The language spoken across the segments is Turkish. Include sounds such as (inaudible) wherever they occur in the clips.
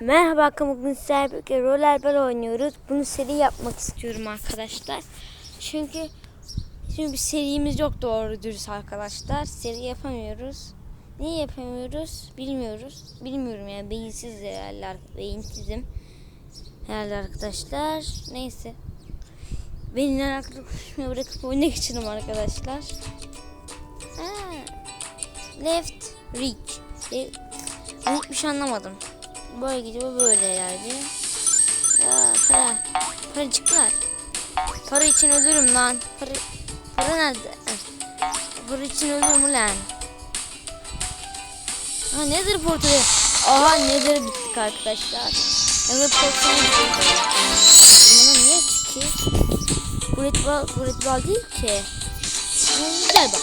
Merhaba bugün sizlerle birlikte oynuyoruz. Bunu seri yapmak istiyorum arkadaşlar. Çünkü şimdi bir serimiz yok doğru dürüst arkadaşlar. Seri yapamıyoruz. Niye yapamıyoruz bilmiyoruz. Bilmiyorum yani beyinsiz herhalde. Beyinsizim herhalde arkadaşlar. Neyse. Benimle alakalı konuşmayı bırakıp oyuna geçelim arkadaşlar. Ha. Left reach. E, ben hiçbir şey anlamadım. Böyle gidiyor böyle herhalde. Aa, para. Paracıklar. Para için ölürüm lan. Para, para nerede? Para için ölürüm lan. Ha nedir portalı? Aha nedir bittik arkadaşlar. Nedir portalı bittik. Bana niye ki? Bu ritbal, bu ritbal değil ki. Ama güzel bak.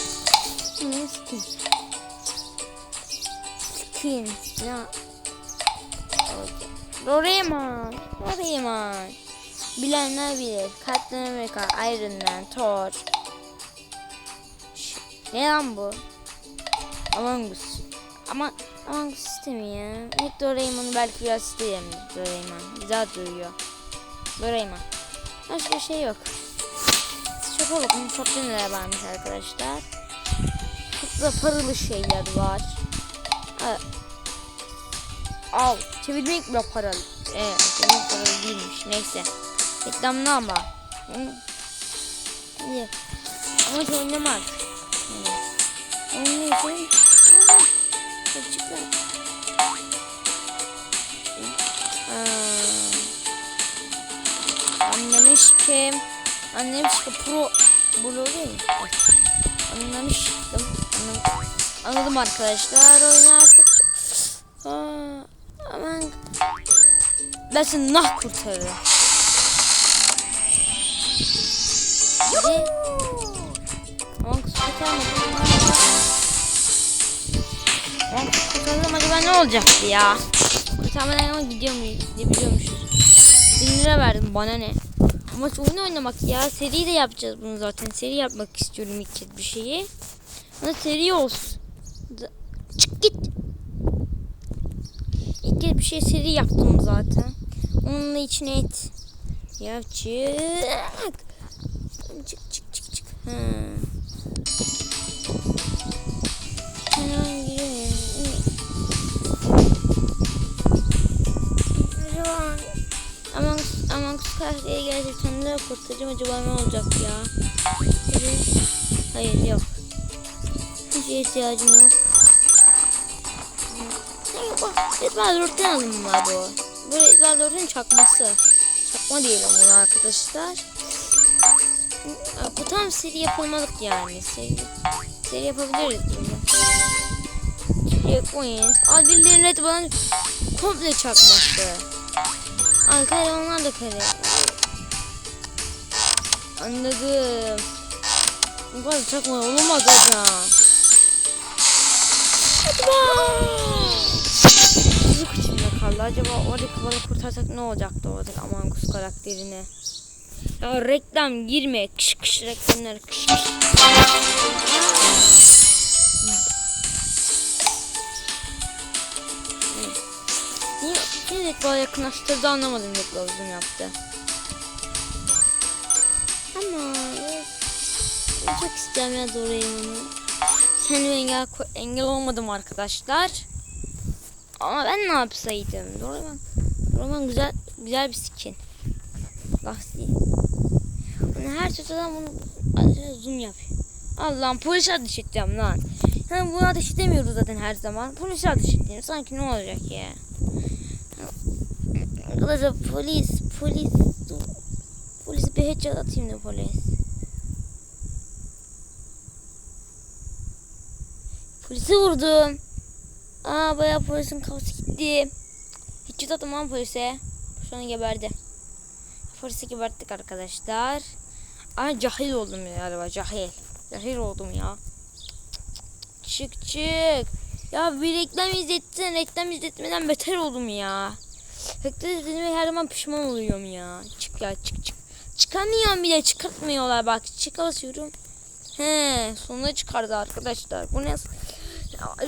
Skin? Skin. Ya. Doraemon. Doraemon. Bilenler bilir. Captain America, Iron Man, Thor. Ne lan bu? Among Us. Ama Among Us sistemi ya. İlk Doraemon'u belki biraz isterim. Doraemon. Güzel duruyor. Doraemon. Başka şey yok. Şaka bakın. Çok neler varmış arkadaşlar. Çok da paralı şeyler var. Ha, Al. Çevirmek bile paralı. Evet. Çevirmek paralı değilmiş. Neyse. Reklamlı ama. Hı. Ama hiç oynamaz. İçin. Aa, Çocuklar. Anlamış ki. Anlamış ki pro. Bu oluyor mu? Anlamıştım. Anladım. Anladım arkadaşlar. Oyunu artık çok... Aa, aman. Ben seni nah kurtarırım. Hadi. Aman kız kız kurtardım acaba ne olacaktı ya? Kurtarmadan ama gidiyor muyuz? Gidebiliyormuşuz. 1000 lira verdim bana ne? Ama oyun oynamak ya. Seri de yapacağız bunu zaten. Seri yapmak istiyorum ilk bir şeyi. Ama seri olsun. Çık git. Bir şey seri yaptım zaten. Onunla içine et. Ya çık. Çık çık çık. Ha. Acaba Aman aman kahveye gerçekten ne kurtaracağım acaba ne olacak ya? Hayır yok. Hiç ihtiyacım yok. Redball 4'ten aldım var bu. Bu Redball 4'ün çakması. Çakma değil ama arkadaşlar. Bu tam seri yapılmalık yani. Seri, seri yapabiliriz bunu. Checkpoint. Al bildiğin Redball'ın komple çakması. Al kare onlar da kare. Anladım. Bu kadar çakma olamaz hocam. İçinde kaldı. Acaba oradaki balı kurtarsak ne olacaktı oradaki Among Us karakterine? Ya reklam girme. Kış kış reklamlar kış kış. Niye, niye reklam yakınlaştırdı anlamadım reklam uzun yaptı. Ama çok ya Doraemon'u. Kendime engel, engel olmadım arkadaşlar. Ama ben ne yapsaydım? Doraemon, Doraemon güzel güzel bir skin. Lastiği. Hani her sırada bunu zoom yapıyor. Allah'ım polis ateş edeceğim lan. Yani bunu ateş edemiyoruz zaten her zaman. Polis ateş edeyim. Sanki ne olacak ya? Arkadaşlar polis, polis. Polis bir headshot atayım da polis. Polisi vurdum. Aa bayağı polisin kafası gitti. Hiç atmam polise. Şu an geberdi. Polisi geberttik arkadaşlar. Ama cahil oldum galiba cahil. Cahil oldum ya. Çık çık. Ya bir reklam izlettin reklam izletmeden beter oldum ya. Reklam izletmeye her zaman pişman oluyorum ya. Çık ya çık çık. Çıkamıyorum bile çıkartmıyorlar bak. Çık basıyorum. He sonunda çıkardı arkadaşlar. Bu ne?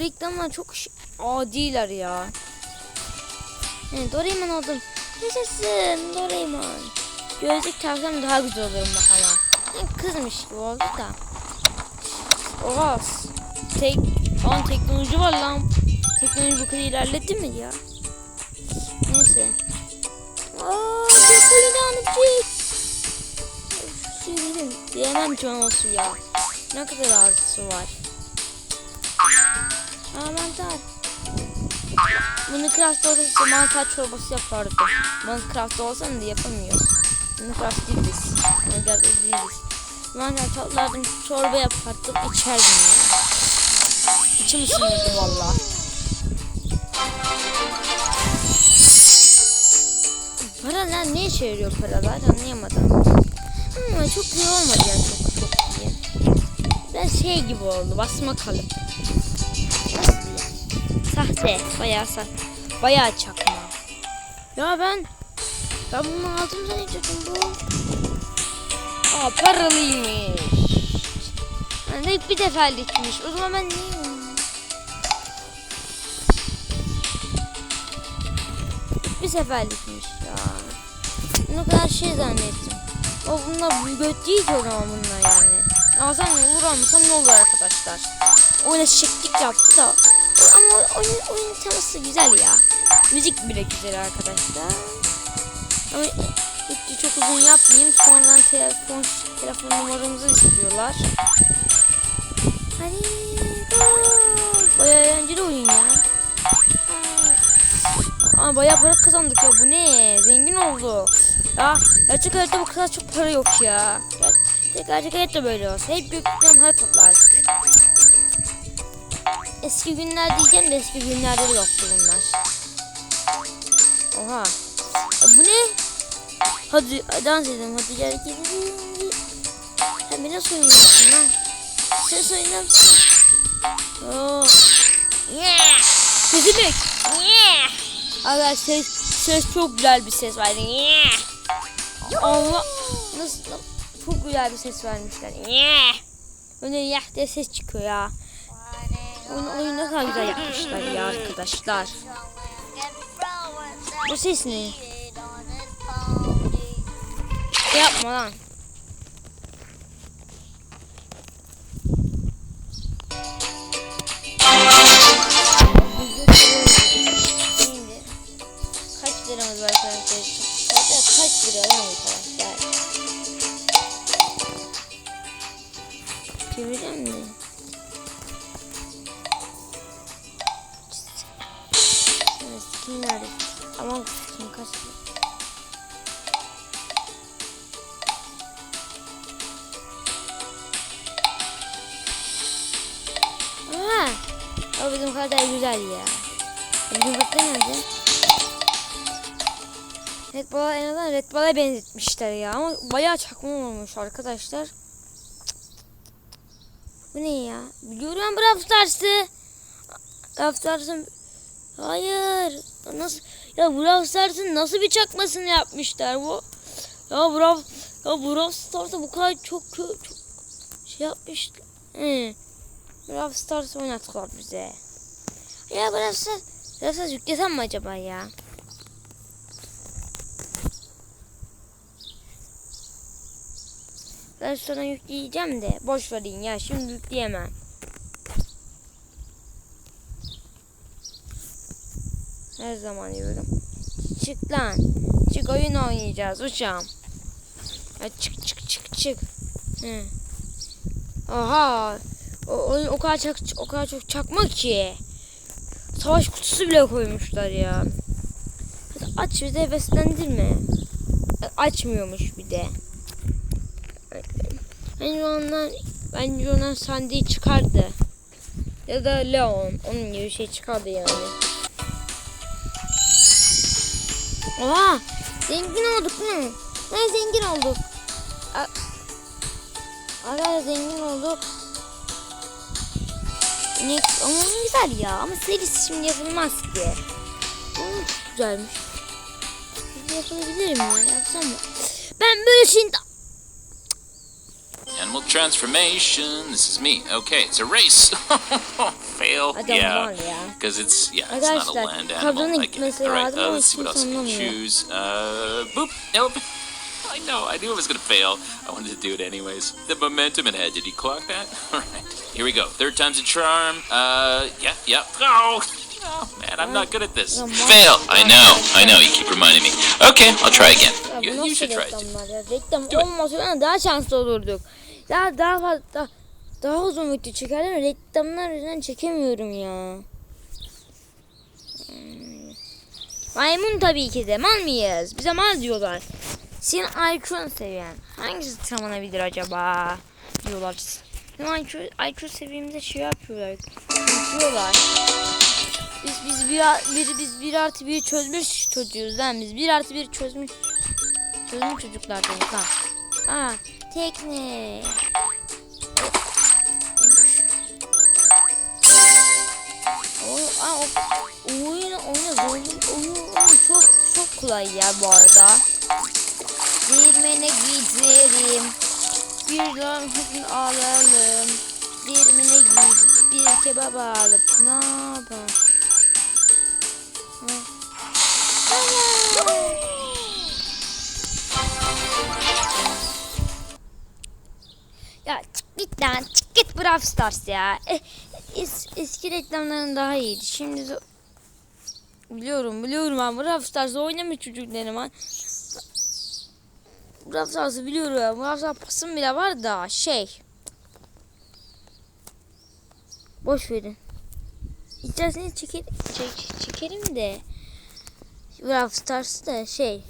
Reklamlar çok adiler ya. He, Doraemon oldum. Yaşasın Doraemon. Gözlük taksam daha güzel olurum bak ama. Kızmış gibi oldu da. Oha. Tek, an teknoloji var lan. Teknoloji bu kadar ilerledi mi ya? Neyse. Aaa anlatacak. Su dedim. Diyemem ki ona su ya. Ne kadar su var. Aa mantar. Minecraft'ta olsa mantar çorbası yapardım. Minecraft'ta olsam da yapamıyoruz. Minecraft değiliz. Minecraft değiliz. Mantar toplardım çorba yapardım içerdim ya. İçim ısınırdı valla. Paralar ne işe yarıyor paralar anlayamadım. Ama çok iyi olmadı ya çok çok iyi. Biraz şey gibi oldu basma kalıp. Sahte bayağı sahte. Bayağı çakma. Ya ben ben bunu aldım zannediyordum bu. Aa paralıymış. Yani bir defalikmiş. O zaman ben niye bir seferlikmiş ya. Ne kadar şey zannettim. O bunlar göt değil ki bunlar yani. Alsam ne olur almasam ne olur arkadaşlar. Oyuna şeklik yaptı da. Ama oyun, oyun teması güzel ya. Müzik bile güzel arkadaşlar. Ama hiç çok uzun yapmayayım. Sonradan telefon telefon numaramızı istiyorlar. Hadi go. Bayağı eğlenceli oyun ya. Ama bayağı para kazandık ya bu ne? Zengin oldu. Ya gerçek hayatta bu kadar çok para yok ya. Ger- Gerçek hayatta böyle olsa hep gökten para toplardık. Eski günler diyeceğim de eski günlerde de yoktu bunlar. Oha. Ya bu ne? Hadi dans edelim hadi gel gidelim. Sen beni nasıl oynuyorsun lan? Sen oynar mısın? Oo. Yeah. Kötülük. Yeah. Arkadaşlar ses, ses çok güzel bir ses verdi. Yeah. Allah nasıl çok güzel bir ses vermişler. Yeah. Böyle yah diye ses çıkıyor ya. Oyunu, oyunu ne güzel yapmışlar ya arkadaşlar. Bu ses ne? Yapma lan. Kaç liramız var arkadaşlar? Kaç lira lan Kim kaç lira? Aha! O bizim kadar güzel ya. Bizim kadar nerede? Red Bull'a en azından Red Bull'a benzetmişler ya. Ama bayağı çakma olmuş arkadaşlar. Bu ne ya? Biliyorum Brawl Stars'ı. Brawl Stars'ın... Hayır. Nasıl... Ya Brawl Stars'ın nasıl bir çakmasını yapmışlar bu? Ya Brawl... Ya Brawl Stars'ı bu kadar çok çok şey yapmışlar. Hı. Brawl Stars oynattılar bize. Ya Brawl Stars... Brawl Stars yüklesem mi acaba ya? Ben sonra yükleyeceğim de boş verin ya şimdi yükleyemem. Her zaman diyorum. Çık lan. Çık oyun oynayacağız uçağım. Ya çık çık çık çık. Hı. Aha. O, oyun o kadar çak, o kadar çok çakma ki. Savaş kutusu bile koymuşlar ya. Hadi aç bizi heveslendirme. Açmıyormuş bir de. Bence ondan bence ondan Sandy çıkardı. Ya da Leon. Onun gibi bir şey çıkardı yani. Oha! Zengin olduk mu? Ne zengin olduk? Ara zengin olduk. Ne ama güzel ya. Ama serisi şimdi yapılmaz ki. Çok güzelmiş. Yapabilirim ya. Yapsam mı? Ben böyle şimdi Animal transformation. This is me. Okay, it's a race. (laughs) Fail. Yeah. Because it's yeah, it's not a land animal. I get it. All right, uh, let's see what else I can choose. Uh, boop. Nope. (laughs) I know. I knew it was gonna fail. I wanted to do it anyways. The momentum it had. Did he clock that? (laughs) All right. Here we go. Third time's a charm. Uh, yeah, yeah. Oh, oh man, I'm not good at this. Fail. I know. I know. You keep reminding me. Okay, I'll try again. You, you should try it. too. reklamlar ya? Reklam Do it. olmasa daha şanslı olurduk. Daha daha fazla daha, daha uzun video çekerdim reklamlar yüzünden çekemiyorum ya. Maymun tabii ki de mal mıyız? Bize mal diyorlar. Senin IQ'un seviyen hangisi tırmanabilir acaba diyorlar. Benim IQ, IQ seviyemde şey yapıyorlar. Diyorlar. Biz biz bir, bir biz bir artı bir çözmüş çocuğuz lan biz bir artı bir çözmüş çözmüş çocuklardayız lan. Aa tekne. Aa, o, oyun oyun oyun oyun çok çok kolay ya bu arada. Değirmene giderim. Bir lahmacun alalım. Değirmene gidip bir kebap alıp ne yapalım? Lan çık git Brawl Stars ya. E, es, eski reklamların daha iyiydi. Şimdi zo- biliyorum biliyorum ben Brawl Stars'ı oynamıyor çocuklarım ha. Brawl Stars'ı biliyorum ya. Brawl Stars pasım bile var da şey. Boş verin. İsterseniz çeker, çek, çekerim de. Brawl Stars'ı da şey.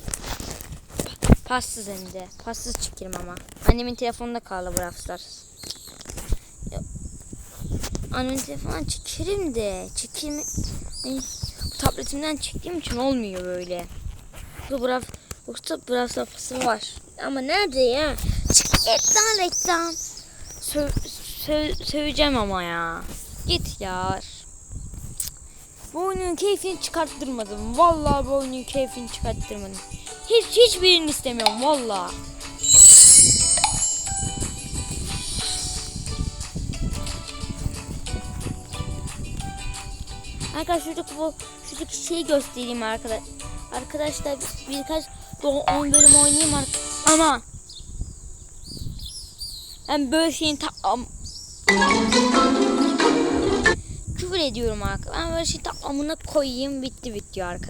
Passız hem de. Passız çekerim ama. Annemin telefonunda kaldı Brawl Stars. Annemin telefonundan çekerim de. Çekim... Ay, bu tabletimden çektiğim için olmuyor böyle. Bu Brawl... Yoksa Brawl Stars'ı var. Ama nerede ya? Çık git lan reklam. Sö sö söyleyeceğim ama ya. Git ya. Bu oyunun keyfini çıkarttırmadım. Vallahi bu oyunun keyfini çıkarttırmadım. Hiç hiçbirini istemiyorum vallahi. Arkadaşlar şuradaki bu şuradaki şeyi göstereyim arkadaş. Arkadaşlar bir- birkaç 10 bölüm oynayayım artık. Ama ben böyle şeyin ta am- küfür ediyorum arkadaşlar. Ben böyle şeyin ta amına koyayım bitti bitiyor arkadaşlar.